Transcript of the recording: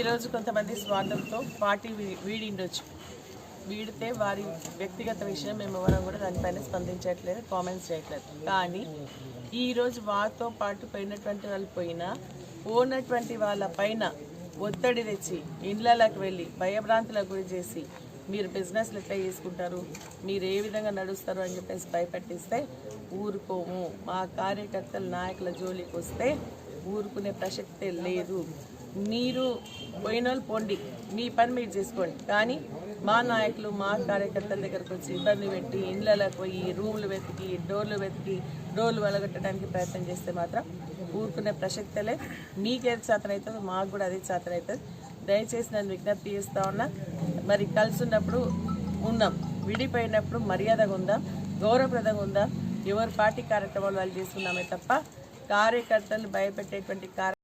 ఈరోజు కొంతమంది స్వార్థంతో పార్టీ వీడిండొచ్చు. వీడితే వారి వ్యక్తిగత విషయం మేము ఎవరం కూడా దానిపైన స్పందించట్లేదు కామెంట్స్ చేయట్లేదు. కానీ ఈరోజు వారితో పాటు పోయినటువంటి వాళ్ళు పోయినా పోనటువంటి వాళ్ళ పైన ఒత్తిడి తెచ్చి ఇండ్లలోకి వెళ్ళి భయభ్రాంతులకు గురి చేసి మీరు బిజినెస్లు ఎట్లా చేసుకుంటారు మీరు ఏ విధంగా నడుస్తారు అని చెప్పేసి భయపెట్టిస్తే ఊరుకోము. మా కార్యకర్తల నాయకుల జోలికి వస్తే ఊరుకునే ప్రసక్తే లేదు. మీరు పోయిన వాళ్ళు పోండి. మీ పని మీరు చేసుకోండి. కానీ మా నాయకులు మా కార్యకర్తల దగ్గరకు వచ్చి ఇబ్బంది పెట్టి ఇండ్లలో పోయి రూములు వెతికి డోర్లు వెతికి డోర్లు వెలగొట్టడానికి ప్రయత్నం చేస్తే మాత్రం ఊరుకునే ప్రసక్తలే మీకేది చేతన అవుతుందో మాకు కూడా అదే చేతన అవుతుంది. దయచేసి నన్ను విజ్ఞప్తి చేస్తూ ఉన్నా మరి కలిసి ఉన్నప్పుడు విడిపోయినప్పుడు మర్యాదగా ఉందాం గౌరవప్రదంగా ఉందాం. ఎవరి పార్టీ కార్యక్రమాలు వాళ్ళు చేసుకున్నామే తప్ప కార్యకర్తలు భయపెట్టేటువంటి కార్య